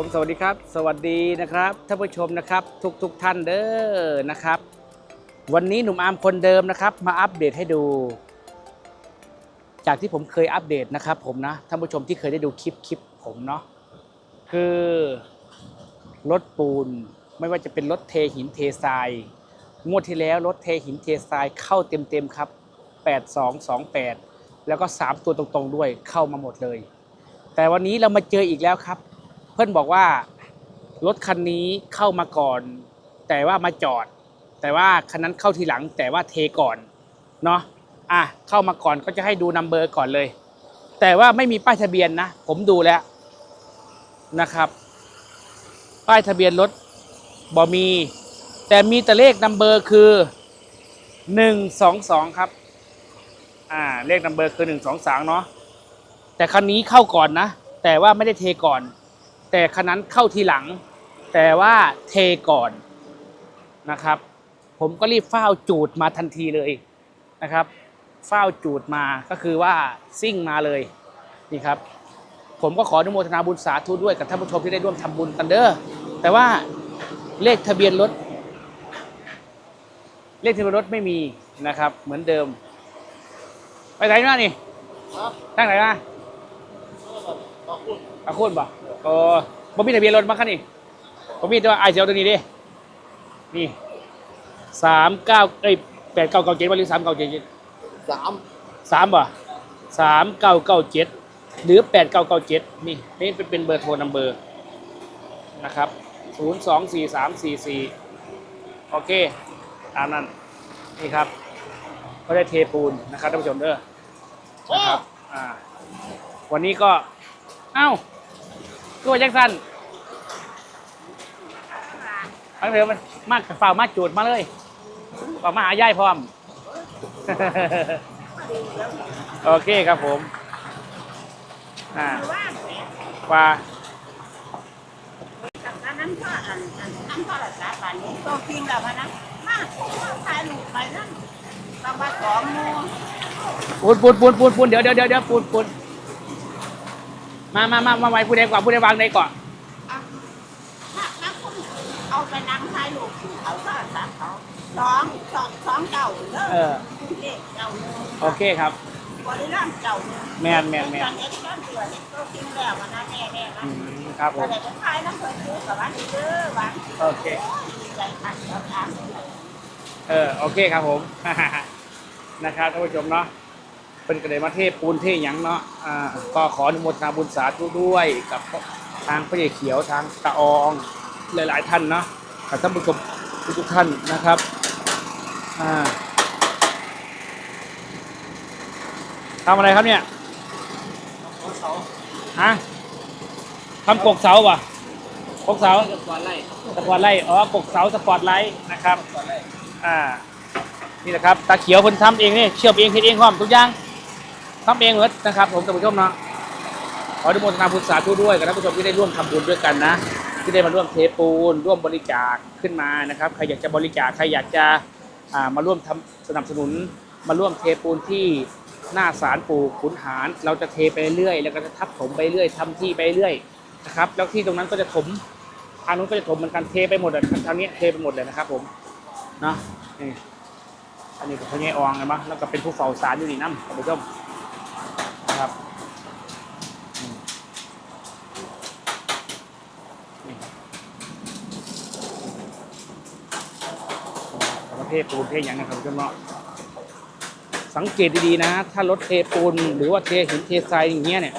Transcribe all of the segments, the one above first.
ผมสวัสดีครับ สวัสดีนะครับท่านผู้ชมนะครับ ทุกทุกท่านเด้อนะครับ วันนี้หนุ่มอาร์มคนเดิมนะครับ มาอัปเดตให้ดู จากที่ผมเคยอัปเดตนะครับผมนะท่านผู้ชมที่เคยได้ดูคลิปคลิปผมเนาะคือรถปูนไม่ว่าจะเป็นรถเทหินเททรายงวดที่แล้วรถเทหินเททรายเข้าเต็มๆครับ 8228 แล้วก็ 3 ตัวตรงๆด้วยเข้ามาหมดเลย แต่วันนี้เรามาเจออีกแล้วครับ เพื่อนบอกว่ารถคันนี้เข้ามาก่อน แต่ว่ามาจอด แต่ว่าคันนั้นเข้าทีหลัง แต่ว่าเทก่อนเนาะอะเข้ามาก่อนก็จะให้ดูนัมเบอร์ก่อนเลย แต่ว่าไม่มีป้ายทะเบียนนะ ผมดูแล้วนะครับ ป้ายทะเบียนรถบอมี แต่มีแต่เลขนัมเบอร์คือหนึ่งสองสองครับ อ่าเลขนัมเบอร์คือหนึ่งสองสามเนาะแต่คันนี้เข้าก่อนนะ แต่ว่าไม่ได้เทก่อน แต่คันนั้นเข้าทีหลัง แต่ว่าเทก่อนนะครับ ผมก็รีบเฝ้าวจูดมาทันทีเลยนะครับ เฝ้าวจูดมาก็คือว่าซิ่งมาเลยนี่ครับ ผมก็ขออนุโมทนาบุญสาธุด้วยกับท่านผู้ชมที่ได้ร่วมทำบุญกันเด้อแต่ว่าเลขทะเบียนรถ เลขทะเบียนรถไม่มีนะครับ เหมือนเดิม ไปไหนมานี่ครับตั้งไหนมาขอบคุณอาคุณบ่ โอ้บ่มีทะเบียนรถมาคันนี่บ่มีตัวไอเสียวตัวนี้ดินี่สามเก้าเอ้ยแปดเก้าเก้าเจ็ดวันหรือสามเก้าเจ็ดสามสามบ่สามเก้าเก้าเจ็ดหรือแปดเก้าเก้าเจ็ดนี่นี่เป็นเป็นเบอร์โทรนัมเบอร์นะครับศูนย์สองสี่สามสี่สี่โอเคตามนั้นนี่ครับ ก็ได้เทปูนนะครับท่านผู้ชมเด้อนะครับอ่าวันนี้ก็ เอ้า ตัวแจ็คสันตั้งเถอะมันมากฝ่ามาจูดมาเลยฝ่ามาหาย่ายพร้อม โอเคครับผมอ่าว่าอันนั้นก็อันอันนั้นก็ระดับอันนี้ตัวจริงแล้วมันนะมากมาถ่ายรูปไปนั่นประมาณสองโมงปูนปูนปูนปูนปูนเดี๋ยวเดี๋ยวเดี๋ยวเดี๋ยวปูนปูน มามามามาไว้ผู้ใดก่อนผู้ใดวางใดก่อนอะถ้าถ้าคุณเอาไปนั่งถ่ายรูปเขาก็สักเขาสองสองสองเก่าเด้เออ เลขเก่าหนึ่งโอเคครับ บริรัมย์เก่าหนึ่งแม่นแม่นแม่น ตอนนี้ก็เดือดตัวจริงแล้วมันนะแม่แม่นะอืมครับผแต่มเด็กถ่ายน้ำเพิ่นคือกับวันนี้เด้อวันโอเค ดีใจขัดแล้วอ่านเออโอเคครับผม นะครับท่านผู้ชมเนาะ เป็นกระเดมาเทพปูนเทหยังเนาะอ่าก็ขออนุโมทนาบุญสาธุด้วยกับทางพระเอกเขียวทางตาอองหลาย ๆ ท่านเนาะกับท่านผู้ชมทุกท่านนะครับอ่าทำอะไรครับเนี่ยเสาฮะทำกกเสาป่ะกกเสาก่อนไล่สปอร์ตไลท์อ๋อกกเสาสปอร์ตไลท์นะครับอนไล่อ่านี่แหละครับตาเขียวคนทำเองนี่เชื่อมเองคิดเองพร้อมทุกอย่าง ทำเองหมดนะครับผมท่านผู้ชมเนาะขออนุโมทนาบุญสาธุด้วยกับท่านผู้ชมที่ได้ร่วมทำบุญด้วยกันนะ ที่ได้มาร่วมเทปูน ร่วมบริจาคขึ้นมานะครับใครอยากจะบริจาคใครอยากจะมาร่วมทำสนับสนุน มาร่วมเทปูนที่หน้าศาลปู่ขุนหาร เราจะเทไปเรื่อยแล้วก็จะทับถมไปเรื่อยทำที่ไปเรื่อยนะครับแล้วที่ตรงนั้นก็จะถมทางนู้นก็จะถมเหมือนกันเทไปหมดเลยทางนี้เทไปหมดเลยนะครับ ผมเนาะนี่อันนี้ก็พญายอองเลยมั้งแล้วก็เป็นผู้เฝ้าศาลอยู่นี่น้ำท่านผู้ชม นะครับประเทศปูนเทอย่างนะครับท่านเนาะสังเกตดีๆนะ ถ้ารถเทปูนหรือว่าเทหินเททรายอย่างเงี้ยเนี่ย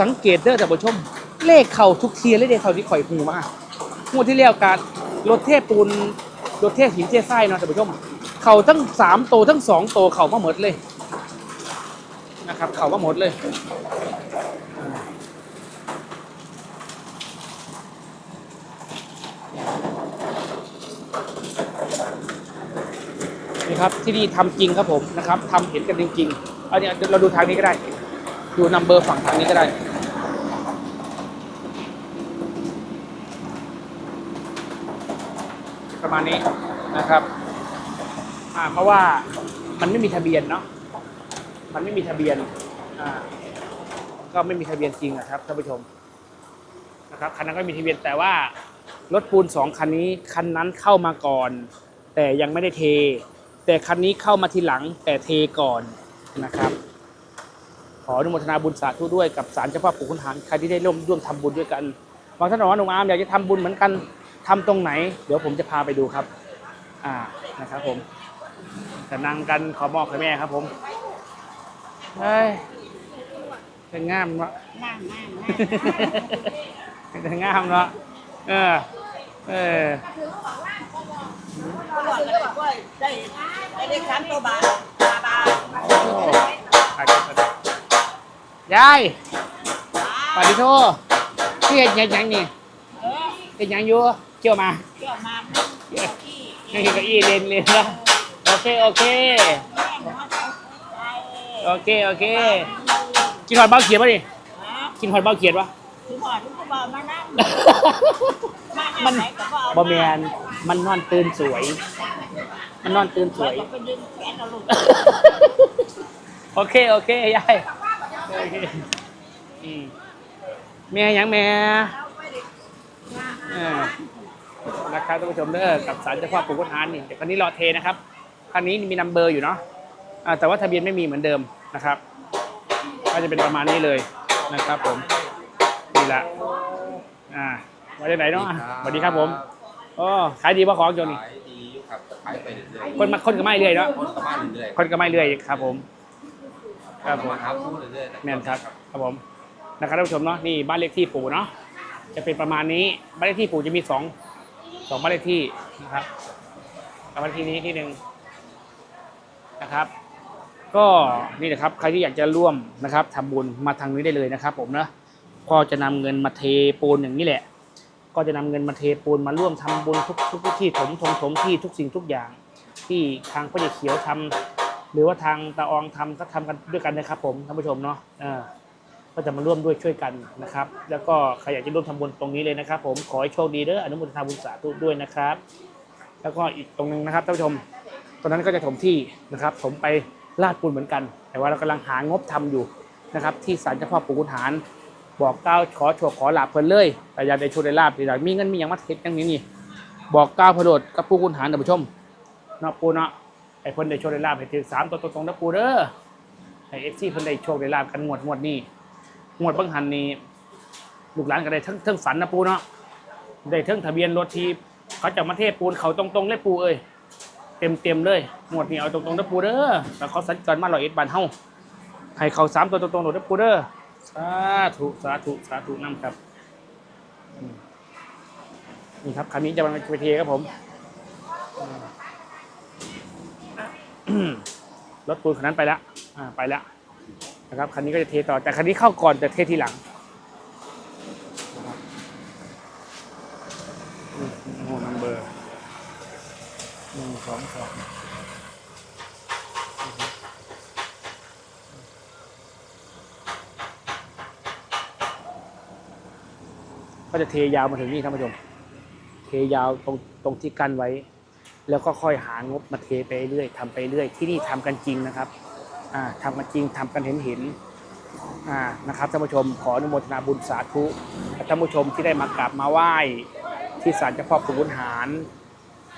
สังเกตเด้อท่ผู้ชม เลขเข่าทุกเทียเลขเดเข่าที่ข่อยพูมากงวดที่แล้วการรถเทปูนรถเทหินเททรายเนาะท่ผู้ชม เข่าทั้งสามโตทั้งสองโตเข่ามาหมดเลย นะครับ เข่ามาหมดเลย นี่ครับที่นี่ทำจริงครับผมนะครับทำเห็นกันจริงๆเอาเนี่ยเราดูทางนี้ก็ได้ ดูนัมเบอร์ฝั่งทางนี้ก็ได้ประมาณนี้นะครับ อ่า เพราะว่ามันไม่มีทะเบียนเนาะ มันไม่มีทะเบียนอ่าก็ไม่มีทะเบียนจริงอะครับท่านผู้ชมนะครับคันนั้นก็มีทะเบียนแต่ว่ารถปูนสองคันนี้คันนั้นเข้ามาก่อน แต่ยังไม่ได้เท แต่คันนี้เข้ามาทีหลังแต่เทก่อนนะครับ ขออนุโมทนาบุญสาธุด้วยกับศาลเจ้าพ่อปู่ขุนหารใครที่ได้ร่วมร่วมทำบุญด้วยกันบางท่านบอกว่าหนุ่มอาร์มอยากจะทำบุญเหมือนกันทำตรงไหน เดี๋ยวผมจะพาไปดูครับ อ่านะครับผมจะนั่งกันขอมอบให้แม่ครับผม เฮ้ยเป็นงามเนาะนั่งนั่งเป็นงามเนาะเออเออตลอดเลยก็ได้ได้ได้คันตัวบาทบาบาโอ้ไปไปไปยายปฏิโทพี่เห็นยังยังนี่เออเห็นยังอยู่เกี่ยวมาเกี่ยวมาที่ยังเห็นเก้าอี้เลนเลนแล้วโอเคโอเคแม่หัวใจ โอเคโอเค กินหอดเบ้าเขียดป่ะนี่ฮะกินหอดเบ้าเขียดป่ะคือหอดทุกบ่าวมานั่งมันบอแมนมันนอนตื่นสวย มันนอนตื่นสสววยยก็ไปดึงแขนเอาลูกโอเค โอเคยายโอเคอืมแม่ยังแม่เออนะครับท่านผู้ชมเด้อกับสารเจ้าพ่อปู่ขุนหารนี่เดี๋ยวคันนี้รอเทนะครับคันนี้มีนัมเบอร์อยู่เนาะอ่า แต่ว่าทะเบียนไม่มีเหมือนเดิมนะครับ ก็จะเป็นประมาณนี้เลยนะครับ ผมนี่ละอ่ามาจากไหนเนาะสวัสดีครับผมอ๋อขายดีป่ะของโจนี่ขายดีอยู่ครับขายไปเรื่อยคนมาคนก็ไม่เรื่อยเนาะๆคนก็มาเรื่อยๆคนก็ไม่เรื่อยครับผมครับผมมาหาผู้เรื่อยๆแม่นครับครับผมนะครับท่านผู้ชมเนาะนี่บ้านเลขที่ปู่เนาะจะเป็นประมาณนี้บ้านเลขที่ปู่จะมีสองสองบ้านเลขที่นะครับเอาบ้านเลขที่นี้ที่หนึ่งนะครับ ก็นี่นะครับใครที่อยากจะร่วมนะครับทำบุญมาทางนี้ได้เลยนะครับ ผมนะก็จะนำเงินมาเทปูนอย่างนี้แหละ ก็จะนำเงินมาเทปูนมาร่วมทำบุญทุกทุกที่ถมถมถมที่ทุกสิ่งทุกอย่าง ที่ทางพ่อใหญ่เขียวทำหรือว่าทางตาอองทำก็ทำกันด้วยกันนะครับ ผมท่านผู้ชมเนาะก็จะมาร่วมด้วยช่วยกันนะครับ แล้วก็ใครอยากจะร่วมทำบุญตรงนี้เลยนะครับ ผมขอให้โชคดีเด้ออนุโมทนาบุญสาธุด้วยนะครับ แล้วก็อีกตรงนึงนะครับท่านผู้ชมตรงนั้นก็จะถมที่นะครับถมไป ลาดปูนเหมือนกัน แต่ว่าเรากำลังหางบทำอยู่นะครับที่ศาลเจ้าพ่อปู่ขุนหาร บอกก้าวขอโชคขอลาบเพิ่นเลย แต่อย่าได้โชคได้ลาบอยามีเงินมีอย่างมาเทศอย่างนี้นี่บอกก้าวพระโดดกับปู่ขุนหารท่านผู้ชมเนาะปูเนาะไอ้เพิ่นได้โชคได้ลาบให้ถึงสามตัวตรงๆนะปูเด้อไอ้เอฟซีเพิ่นได้โชคได้ลาบกันงวดงวดนี้งวดบิ่งหันนี่ลูกหลานก็ได้ทั้งทั้งฝันนะปูเนาะได้ทั้งทะเบียนรถที่เขาจะมาเทศปูนเขาตรงๆเลยปูเอ้ย เต็มเต็มๆเลยงวดนี้เอาตรงๆนะปูเด้อแต่เขาสัญจรมาร้อยเอ็ดบานเฮาให้เขาสามตัวตรงๆโดดนะปูเด้อสาธุสาธุสาธุนํครับนี่ครับคันนี้จะมาไปเทครับผมรถปูนคันนั้นไปแล้วอ่าไปแล้วนะครับคันนี้ก็จะเทต่อแต่คันนี้เข้าก่อนแต่เททีหลังนะครับอืมโอ้นัมเบอร์หนึ่ง สองสองก็จะเทยาวมาถึงนี่ท่านผู้ชม เทยาวตรงตรงที่กั้นไว้ แล้วก็ค่อยหางบมาเทไปเรื่อยทำไปเรื่อย ที่นี่ทำกันจริงนะครับ อ่าทำกันจริงทำกันเห็นเห็นอ่านะครับท่านผู้ชมขออนุโมทนาบุญสาธุท่านผู้ชมที่ได้มากราบมาไหว้ที่ศาลเจ้าพ่อปู่ขุนหาร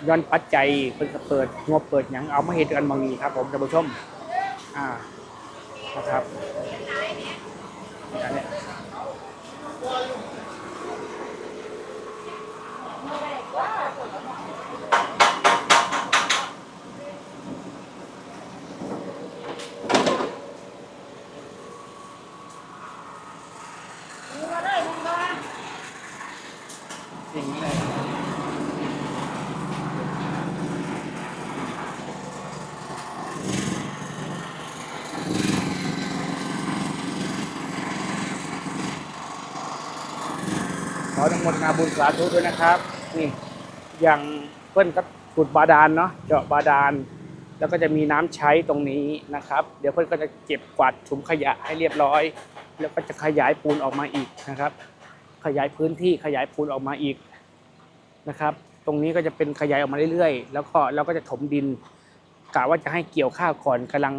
ย้อนปัจจัยเพิ่นเปิดงบเปิดหยังเอามาเฮ็ดกันบางนี้ครับ ผมท่านผู้ชม อ่านะครับอันเนี้ยจริงเลย ออนุโมทนาบุญสาธุด้วยนะครับ นี่อย่างเพิ่อนก็ขุดบาดาลเนาะเจาะบาดาล แล้วก็จะมีน้ำใช้ตรงนี้นะครับ เดี๋ยวเพื่อนก็จะเก็บกวาดถุงขยะให้เรียบร้อย แล้วก็จะขยายปูนออกมาอีกนะครับ ขยายพื้นที่ขยายปูนออกมาอีกนะครับ ตรงนี้ก็จะเป็นขยายออกมาเรื่อยๆ แล้วก็เราก็จะถมดินกะว่าจะให้เกี่ยวข้าวก่อนกำลัง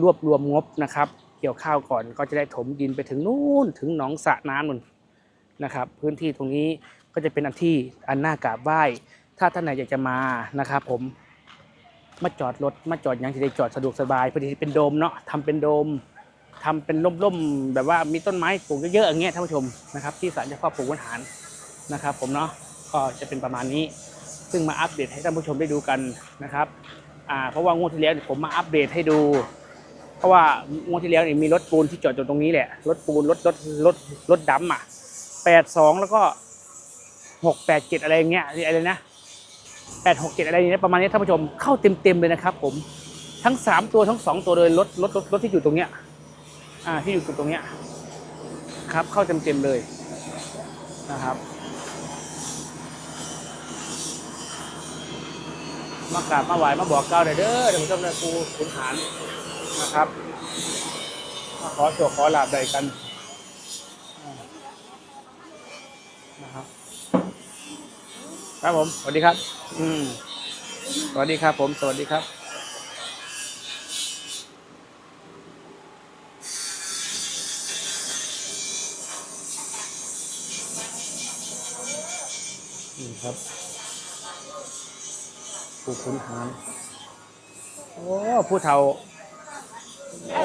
รวบรวมงบนะครับ เกี่ยวข้าวก่อนก็จะได้ถมดินไปถึงนู่นถึงหนองสระน้ำนู่น นะครับ พื้นที่ตรงนี้ก็จะเป็นอันที่อันน่ากราบไหว้ ถ้าท่านไหนอยากจะมานะครับ ผมมาจอดรถมาจอดอยังที่ได้จอดสะดวกสบายพอดีเป็นโดมเนาะทำเป็นโดมทำเป็นร่มๆแบบว่ามีต้นไม้ปลูกเยอะๆอย่างเงี้ยท่านผู้ชมนะครับ ที่ศาลเจ้าพ่อปลูกวิหารนะครับ ผมเนาะก็จะเป็นประมาณนี้ ซึ่งมาอัปเดตให้ท่านผู้ชมได้ดูกันนะครับอ่าเพราะว่างวดที่แล้วเนี่ยผมมาอัปเดตให้ดู เพราะว่างวดที่แล้วเนี่ยมีรถปูนที่จอดอยู่ตรงนี้แหละรถปูนรถรถรถรถดำอะ แปดสองแล้วก็หกแปดเจ็ดอะไรอย่างเงี้ยอะไรนะแปดหกเจ็ดอะไรอย่างเงี้ยประมาณนี้ท่านผู้ชมเข้าเต็มเต็มๆเลยนะครับ ผมทั้งสามตัวทั้งสองตัวเลยรถรถรถรถที่อยู่ตรงเนี้ย อ่าที่อยู่ตรงเนี้ยครับ เข้าเต็มเต็มๆเลยนะครับมากราบมาไหวมาบอกเกล่าวได้เด้อท่านผู้ชมนะครูขุนหารนะครับมาขอโชคขอลาบใดกันอ่า นะครับ ครับผม สวัสดีครับ อืม สวัสดีครับ ผม สวัสดีครับนี่ครับผู้ขุนหารโอ้ ผู้เฒ่า โอ้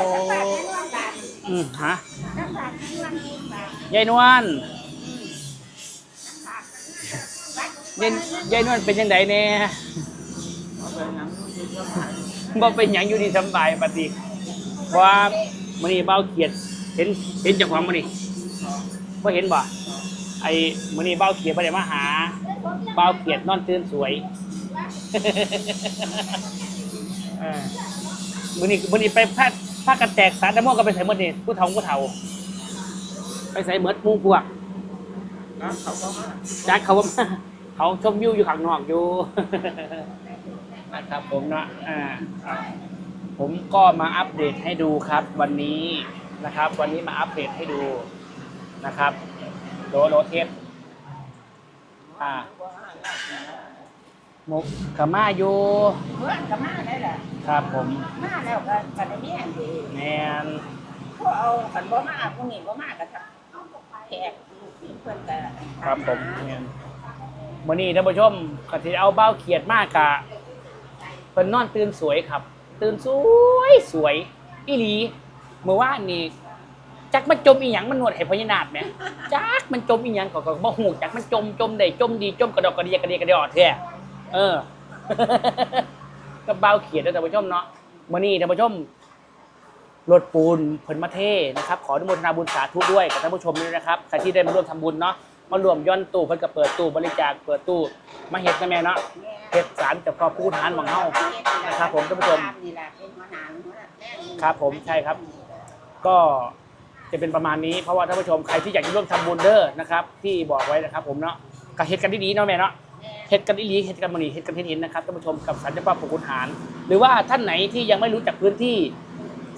อืมฮะยายนวล ยายยายนวลเป็นยังไงเนี่ยบ่เป็นหยังอยู่ดีสำบายปฏิเพราะว่ามันนี่เบ้าเขียดเห็นเห็นเจากความมันนี่บ่เห็นบ่ไอ้มันนี่เบ้าเขียดบ่ได้มาหาเบ้าเขียดนอนตื่นสวยเออมือนี้มือนี้ไปพาพากันแตกสารตะโมกันไปใส่หมดนี่ผู้เฒ่าผู้เฒ่า ไปใส่เหมือดหมูพวกนะเขาก็มาจากเขาว่ามา เขาชมวิวอยู่ข้างนอกอยู่ นะครับผมเนาะอ่าผมก็มาอัปเดตให้ดูครับ วันนี้นะครับ วันนี้มาอัปเดตให้ดูนะครับโดโลเทปอ่ามุกกามาอยู่เพื่อนก็มาได้แหละครับผมมาแล้วก็ก็ได้มีอันดีแมนพวกเอาคันบ่มาพวกนี้บ่มาก็ทำแขกลูกนี่เพิ่นก็ครับผมแมน วันนี้ท่านผู้ชมก็ที่เอาเบ้าเขียดมากกะเพิ่นนอนตื่นสวยครับ ตื่นสวยสวยอีหลีเมื่อวานนี้จักมันจมอีหยังมันนวดให้พญานาคแหมจักมันจมอีหยังก็ก็บ่ฮู้จักมันจมจมได้จมดีจมกระดอกกระเดียกระเดียกระเดียอแท้เออก็เบ้าเขียดเด้อท่านผู้ชมเนาะมื้อนี้ท่านผู้ชมรถปูนเพิ่นมาเทนะครับ ขออนุโมทนาบุญสาธุด้วยกับท่านผู้ชมด้วยนะครับใครที่ได้มาร่วมทำบุญเนาะ มารวมย่อนตู้เพิ่นก็เปิดตู้บริจาคเปิดตู้มาเฮ็ดนะแม่เนาะเฮ็ดสารเจ้าพ่อผู้ทหารของเฮา นะครับผมท่านผู้ชม นี่แหละเป็นหัวหน้าหัวหน้าแม่นี่ครับผมใช่ครับ ก็จะเป็นประมาณนี้เพราะว่าท่านผู้ชมใครที่อยากจะร่วมทำบุญเด้อนะครับที่บอกไว้นะครับผมเนาะก็เฮ็ดกันดีๆเนาะแม่เนาะเฮ็ดกันอีหลีเฮ็ดกันมานี่เฮ็ดกันเฮ็ดเห็นนะครับท่านผู้ชมกับศาลเจ้าพ่อปู่ขุนหาร หรือว่าท่านไหนที่ยังไม่รู้จักพื้นที่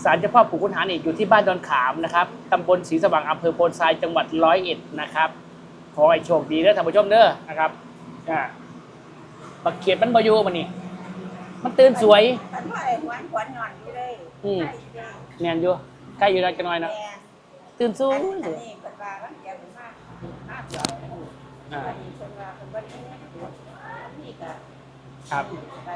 ศาลเจ้าพ่อปู่ขุนหารนี่อยู่ที่บ้านดอนขามนะครับตำบลศรีสว่างอำเภอโพนทรายจังหวัดร้อยเอ็ดนะครับ ขอให้โชคดีเด้อท่านผู้ชมเด้อนะครับอ่าบักเขียดมันบอยู่มันนี่มันตื่นสวย มันว่าไอ้หวานขวัญนอนอยู่เลยอืมใช่เลยแม่นอยู่ใกล้อยู่แล้วจังหน่อยนะแม่ตื่นสวย อันนี้เพิ่นว่ามันแก่มากมากจอดอ่าวันนี้เพิ่นว่าเพิ่นบ่ได้นี่ก็ครับ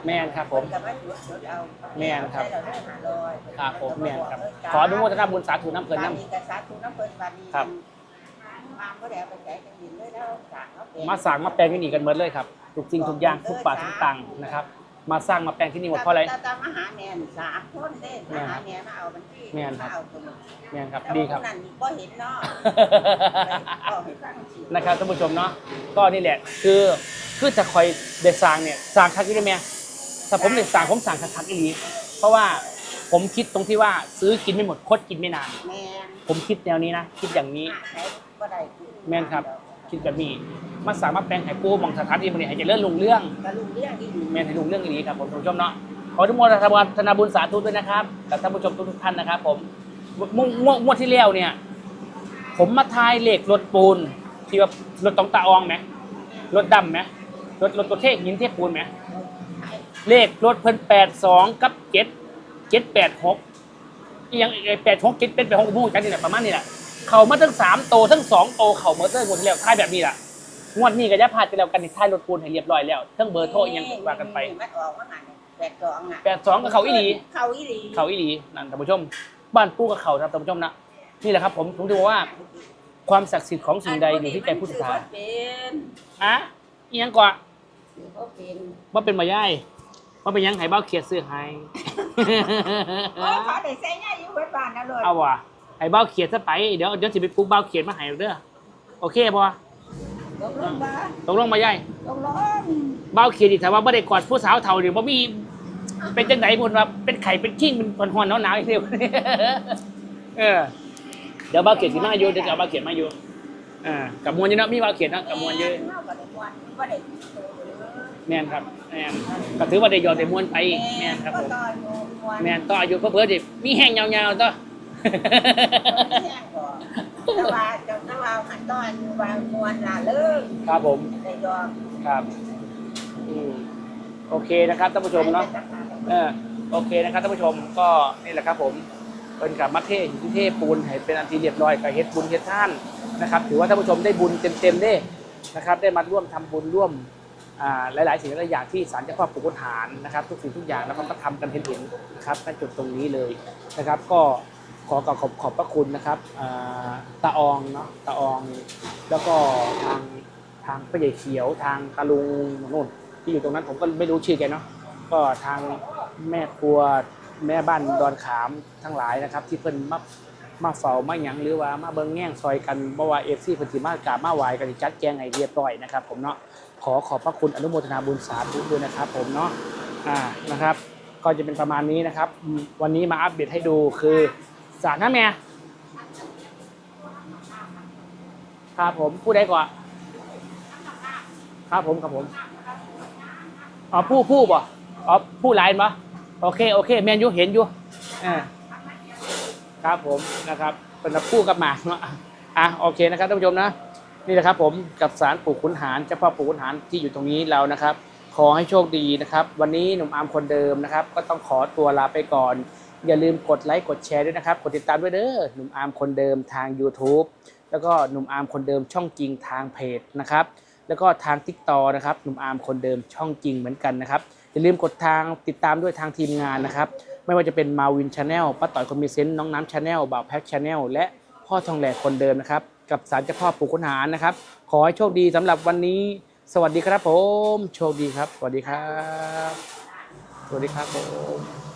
แม่นครับผมเพิ่นก็มาจุดจุดเอาแม่นครับใช้เราได้ห้าร้อยครับผมแม่นครับ ขออนุโมทนาบุญสาธุน้ำเพลินน้ บาดนี้ก็สาธุน้ำเพลินบาดนี้ครับ มาบ่ได้เอาไปใช้กันดินเลยแล้วสร้างเอาเป็นำมาสั่งมาแปลงที่นี่กันหมดเลยครับทุกสิ่งทุกอย่างทุกบาททุกตังค์นะครับ มาสร้างมาแปลงที่นี่หมดเพราะอะไร ตตามมหาแมนสามคนเด้แม่มหาแมนมาเอาบัญชีแม่นครับ มาเอาตัวนี้แม่นครับแต่ดีครับนนั้นนี่ก็เห็นเนาะก็ให้ฟังสินะครับท่านผู้ชมเนาะก็นี่แหละ คือคือจะคอยเดสร้างเนี่ยสร้างคักอยู่ได้ไหมถ้าผมเดสร้างผมสร้างคักๆอีหลีเพราะว่าผมคิดตรงที่ว่าซื้อกินไม่หมดคดกินไม่นาน แม่นผมคิดแนวนี้นะคิดอย่างนี้หาใช้ บ่ได้แม่นครับ คิดแบบนี้มาสามารถแปลงไห้ปูมองสถานที่มันนี่ให้เจริญรุ่งเรื่องก็ลุงเรื่องดีแม่นให้รุ่งเรื่องนี้ครับผมท่านผู้ชมเนาะขออนุโมทนาบุญสาธุด้วยนะครับกับท่านผู้ชมทุกๆท่านนะครับ ผมงวดงวดงวดที่แล้วเนี่ย ผมมาทายเลขรถปูนที่ว่ารถตองตาอองไหมรถดำไหมรถรถตัวเทพหินเทพปูนไหมเลขรถเพิ่นแปดสองกับเจ็ดเจ็ดแปดหกยังแปดหกเจ็ดเป็นแปดหกผู้จันนี่แหละประมาณนี้แหละ เขามาทั้งสามโตทั้งสองโตเขาเมอเตอร์หมดแล้วท้ายแบบนี้ล่ะงวดนี้ก็จะพาดไปแล้วกันในท้ายรถปูนให้เรียบร้อยแล้วทั้งเบอร์โทรอิหยังว่ากันไปมันออกว่าไงแปดสองอะแปดสองกับเขาอีหลี เขาอีหลีเขาอีหลีนั่นท่านผู้ชม บ้านปูกับเขาครับท่านผู้ชมนะนี่แหละครับผมผมจะบอกว่าความศักดิ์สิทธิ์ของสิ่งใดอยู่ที่ใจผู้ศรัทธาเป็นอะอีหยังก่อนก็เป็นว่าเป็นมาย่ายว่าเป็นหยังไห้เบ้าเขียดซื้อให้โอ้เขาได้ใส่ง่ายอยู่เว้นบ้านนะเลยเอาว่ะ ไห้เบ้าเขียดซะไปเดี๋ยวเดี๋ยวสิไปปลุ๊กเบ้าเขียดมาให้เด้อโอเคบ่ตกลงบ้านตกลงมาย่ายตกลงเบ้าเขียดอีกแต่ว่าไม่ได้กอดผู้สาวเท่าเดี๋ยวบ่มีเป็นจังไหนพูดว่าเป็นไข่เป็นขิ้งเป็นหอนๆหนาวๆอีกเดียวเออเดี๋ยวเบ้าเขียดสิมาอยู่เดี๋ยวจะเอาเบ้าเขียดมาอยู่อ่ากับมวลอยู่เนาะมีเบ้าเขียดเนาะกับมวลเยอะบ่ได้ม่วนบ่ได้แม่นครับแม่นก็ถือว่าได้ยอดได้มวลไปแม่นครับผมก็อยู่ม่วนแม่นต่ออายุเพิ่มๆดิมีแห้งยาวๆต่อ แห้งก่อนแต่ว่าเจ้าแต่ว่าหันตอนอยู่ว่าม่วนล่ะเลิกครับผมได้ยอมครับอืมโอเคนะครับท่านผู้ชมเนาะเออโอเคนะครับท่านผู้ชมก็นี่แหละครับ ผมเป็นกับมัทเทศอยู่ที่เทพปูนให้เป็นอันทีเรียบร้อยกับเฮ็ดบุญเฮ็ดท่านนะครับถือว่าท่านผู้ชมได้บุญเต็มๆเด้นะครับ ได้มาร่วมทำบุญร่วมอ่าหลายๆสิ่งหลายๆอย่างที่ศาลเจ้าพ่อปู่ขุนหารนะครับ ทุกสิ่งทุกอย่างแล้วก็มาทำกันเห็นๆนะครับณจุดตรงนี้เลยนะครับ ก็ ขอกราบขอบขอบพระคุณนะครับตาอองเนาะตาออง แล้วก็ทางทางพ่อใหญ่เขียวทางตาลุงนู่นที่อยู่ตรงนั้นผมก็ไม่รู้ชื่อแกเนาะก็ทางแม่ครัวแม่บ้านดอนขามทั้งหลายนะครับ ที่เพิ่นมามาเฝ้ามาหยังหรือว่ามาเบิ่งแง่งซอยกันบ่ว่าเอฟซีพิ่นสิมากราบมาไหวกันจัดแจงให้เรียบร้อยนะครับ ผมเนาะขอขอบพระคุณอนุโมทนาบุญสาธุด้วยนะครับ ผมเนาะอ่านะครับ ก็จะเป็นประมาณนี้นะครับ วันนี้มาอัปเดตให้ดูคือ สารนะแม่ครับผมผู้ใดก่อนครับผมครับผมอ๋อผู้ผู้บ่อ๋อผู้ไลน์บ่โอเคโอเคแมนยูเห็นอยู่อ่าครับผมนะครับเป็นผู้กับหมากเนาะอะโอเคนะครับท่านผู้ชมนะนี่แหละครับผมกับสารปู่ขุนหารเจ้าพ่อปู่ขุนหารที่อยู่ตรงนี้เรานะครับ ขอให้โชคดีนะครับ วันนี้หนุ่มอาร์มคนเดิมนะครับ ก็ต้องขอตัวลาไปก่อน อย่าลืมกดไลค์กดแชร์ด้วยนะครับ กดติดตามด้วยเด้อหนุ่มอาร์มคนเดิมทาง YouTube แล้วก็หนุ่มอาร์มคนเดิมช่องจริงทางเพจนะครับ แล้วก็ทางทิกตอนะครับหนุ่มอาร์มคนเดิมช่องจริงเหมือนกันนะครับอย่าลืมกดทางติดตามด้วยทางทีมงานนะครับ ไม่ว่าจะเป็นมาวินชาแนลป้าต่อยคอมมิเซนต์น้องน้ำชาแนลบ่าวแพ็กชาแนลและพ่อทองแหลกคนเดิมนะครับ กับสารเจ้าพ่อปู่ขุนหารนะครับ ขอให้โชคดีสำหรับวันนี้ สวัสดีครับผม โชคดีครับ สวัสดีครับ สวัสดีครับผม